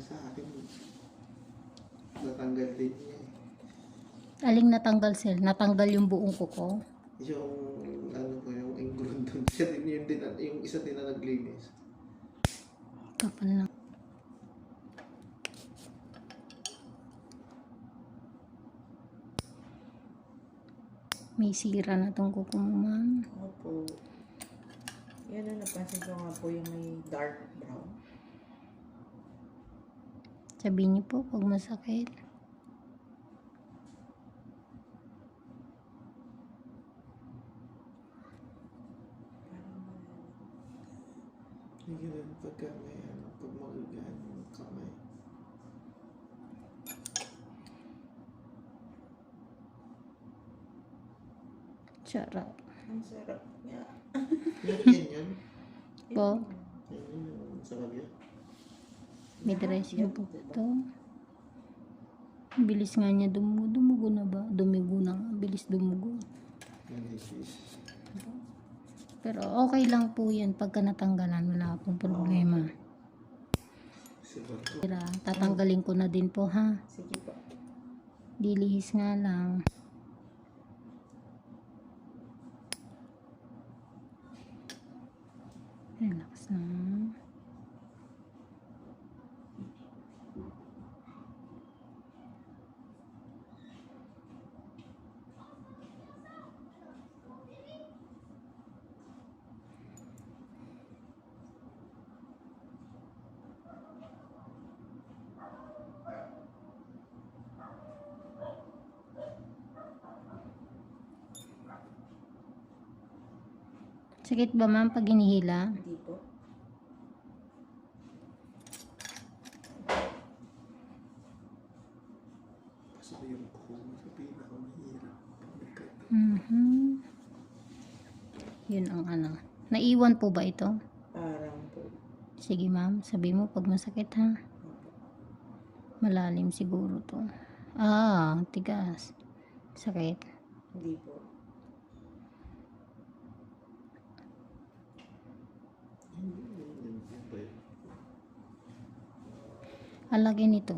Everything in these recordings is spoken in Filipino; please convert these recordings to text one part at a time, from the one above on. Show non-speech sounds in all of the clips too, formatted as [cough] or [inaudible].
sa akin. Natanggal din niya eh. Aling natanggal sir? Natanggal yung buong kuko? Yung ano po, yung ingrown doon. Siya din yung, din, yung isa din na naglinis. Kapal na. May sira na tong kuko mo, ma'am. Opo. Yan ang napansin ko nga po yung may dark brown. Sabihin niyo po pag masakit. Yung ganun pagka may ano, pag magagaan yung kamay. Charot. ang sarap niya. Yan, yan yun. Po, Yan yun yung sa may dressing po ito. Bilis nga niya dumugo. Dumugo na ba? Dumigo na nga. Bilis dumugo. Pero okay lang po yan pagka natanggalan. Wala pong problema. Sira, tatanggalin ko na din po ha. Sige po. Dilihis nga lang. Relax lang. Sakit ba ma'am pag hinihila? Hindi po. Kasi yung kuko mo sa pinakamahirap. Pag nagkata. Mhm. Yun ang ano. Naiwan po ba ito? Parang po. Sige ma'am, sabi mo pag masakit ha. Malalim siguro to. Ah, tigas. Sakit. Hindi po. Yun, yun, yun, yun, yun ba yun? Ang laki nito.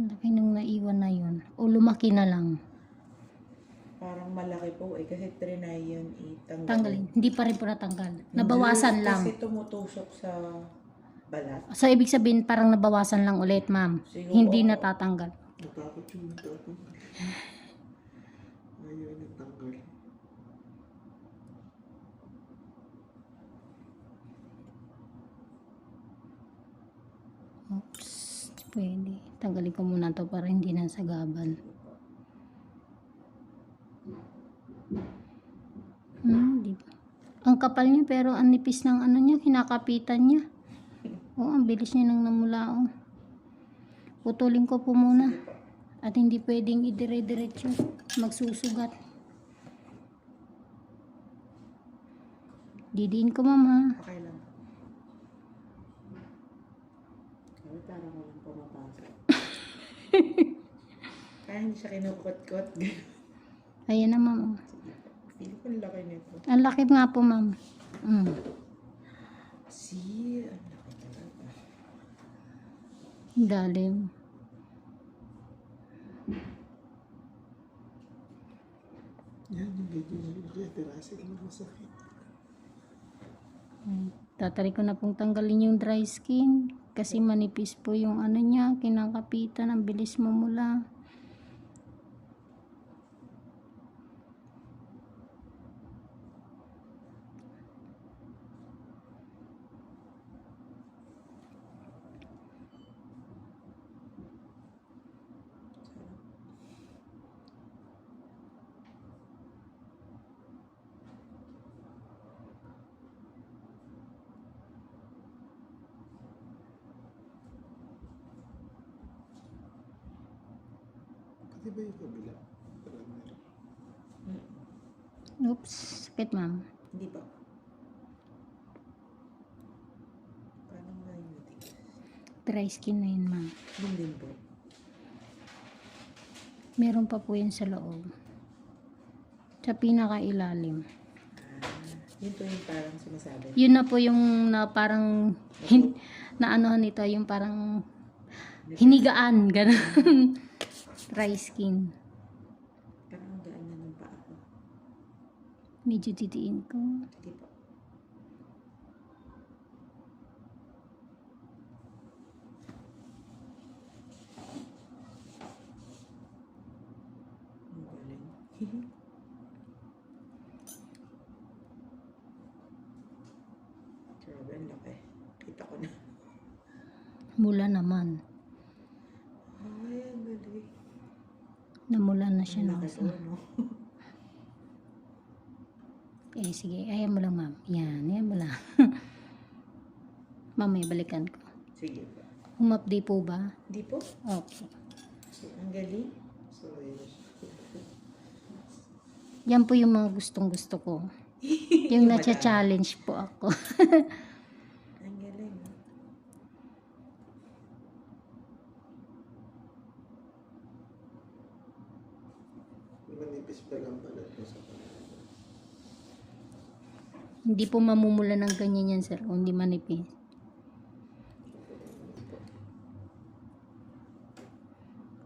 Laki nung naiwan na yun. O lumaki na lang. Parang malaki po eh. Kasi trinay yun itanggalin. Tanggalin. Hindi pa rin po natanggal. Nabawasan Hindi, lang. Kasi tumutusok sa balat. So, ibig sabihin parang nabawasan lang ulit, ma'am. Hindi natatanggal. Natakot yung natatanggal. [sighs] Ayaw nagtanggal. Oops. Pwede. Tanggalin ko muna to para hindi nasagaban. Hmm, di ba? Ang kapal niya pero ang nipis ng ano niya, kinakapitan niya. Oo, ang bilis niya nang namula. Oh. Putulin ko po muna. At hindi pwedeng idire-diretso. Magsusugat. Didiin ko mama. Okay lang. Sabi parang walang pumapasok. [laughs] Kaya hindi siya kinukot-kot. Ayan na ma'am. Pili ko ang laki nito. Ang laki nga po ma'am. Mm. See, ang laki talaga. Dalim. Yan, yung yung kaya tirasa lang masakit. Tatry ko na pong tanggalin yung dry skin kasi manipis po yung ano niya, kinakapitan, ang bilis mamula. Pati ba yung kabila? Oops, sakit ma'am. Hindi pa. Parang naimutik. Dry skin na yun ma'am. Yun din po. Meron pa po yan sa loob. Sa pinakailalim. Yun po yung parang sinasabi. Yun na po yung na parang hin, na ano nito, yung parang hinigaan, ganun. Dry skin. Parang ang gaan na ng paa ko. Medyo didiin ko. Hindi po. [laughs] Grabe, ang laki. Kita ko na. Mula naman. Ay, ang galing. Namula na siya no? [laughs] Eh, sige. Ayan mo lang, ma'am. Yan. Ayan mo lang. [laughs] Mamaya balikan ko. Sige po. Umapdi po ba? Di po? Opo. Ang galing. Sorry. Yan po yung mga gustong gusto ko. [laughs] Yung na-challenge po ako. Ang galing. no? Manipis pa lang pala ito sa kanila. Hindi po mamumula ng ganyan yan, sir, hindi manipis.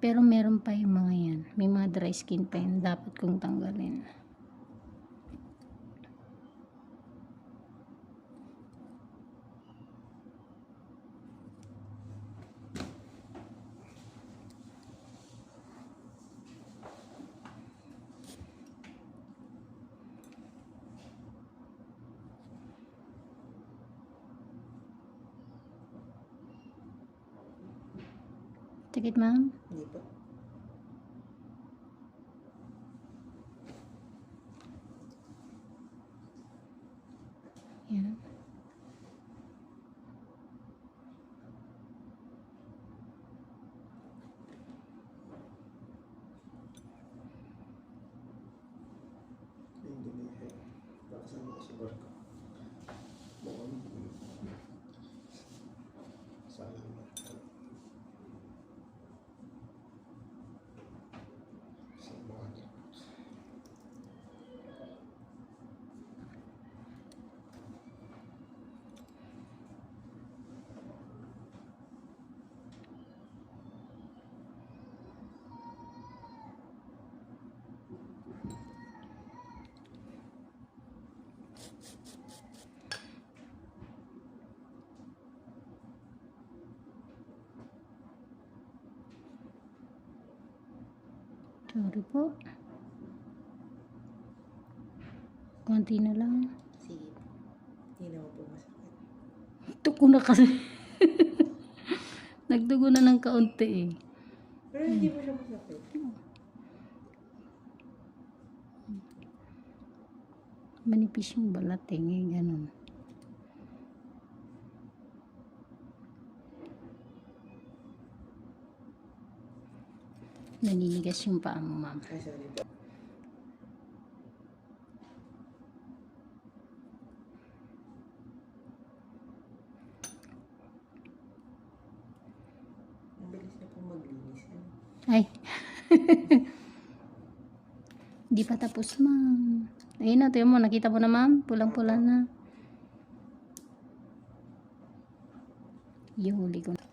Pero meron pa yung mga yan. May mga dry skin pa yun. Dapat kong tanggalin. Tikit, ma'am? Hindi po. Sorry po. Konti na lang. Sige. Hindi naman po masakit. Tuko na kasi. [laughs] Nagdugo na ng kaunti eh. Pero hindi mo siya masakit. Manipis yung balat eh. Ganun. Naninigas yung paa mo, ma'am. Ay. Ano? Ay. [laughs] Di pa tapos, ma'am. Ayun na, tiyo mo. Nakita mo na, ma'am. Pulang-pula na. Ihuli ko na.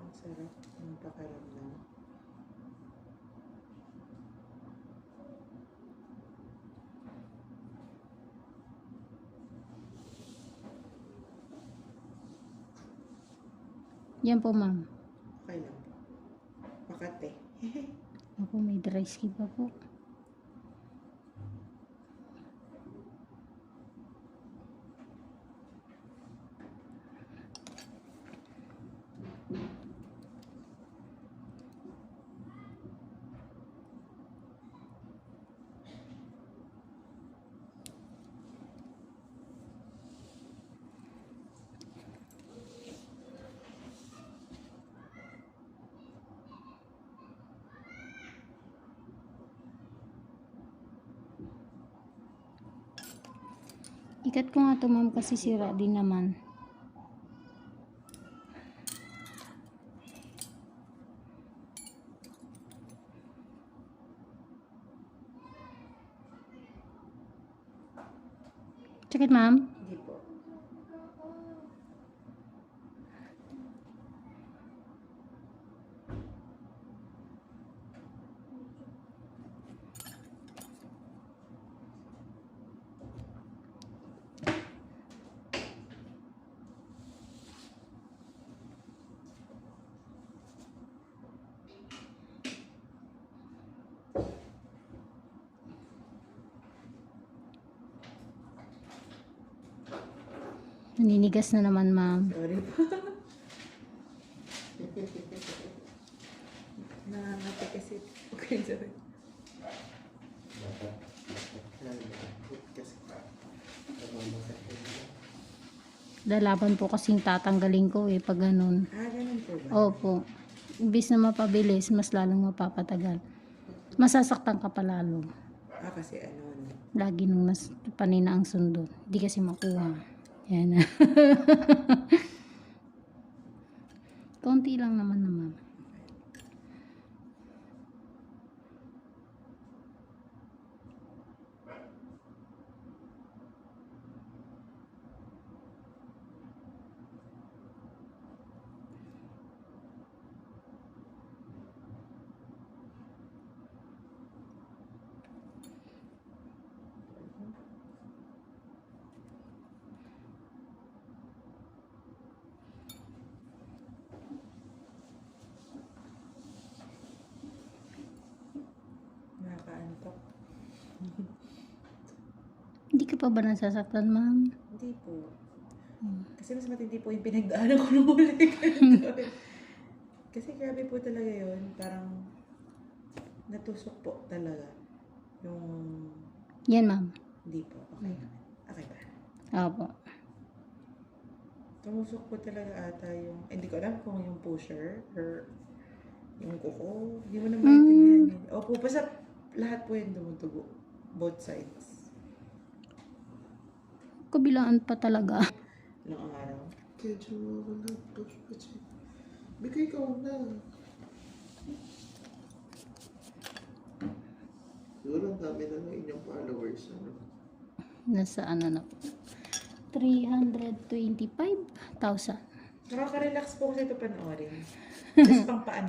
Ang sarap ng pakaramdam. Yan po, ma'am. Okay lang po. Makate. [laughs] Ako, may dry skin pa po. Ikat ko nga ito ma'am kasi sira din naman. Check it ma'am. Hindi po. Naninigas na naman, ma'am. Sorry [laughs] po. Nangangati kasi. Okay, sorry. Lalaban po kasing tatanggalin ko eh, pag ganun. Ah, ganun po ba? Opo. Imbis na mapabilis, mas lalong mapapatagal. Masasaktan ka pa lalo. Ah, kasi ano, ano. Lagi nung nas panina ang sundo. Hindi kasi makuha. Yan. [laughs] Konti lang naman naman. Hindi ka pa ba nasasaktan, ma'am? Hindi po. Hmm. Kasi mas matindi po yung pinagdaanan ko nung huli. [laughs] Kasi grabe po talaga yun. Parang natusok po talaga. Yung... Yan, ma'am. Hindi po. Okay. Okay ba? Opo. Tumusok po talaga ata yung... Hindi ko alam kung yung pusher or yung kuko. Hindi mo na maintindihan yun. Opo, basta lahat po yung dumudugo. Both sides. Kabilaan pa talaga. Ilang araw. Pa siya. Bigay ka na. Siguro ang dami na ng inyong followers. Ano? Nasa ano na po. 325,000. Nakaka-relax po kasi ito panoorin. [laughs] Just pang paan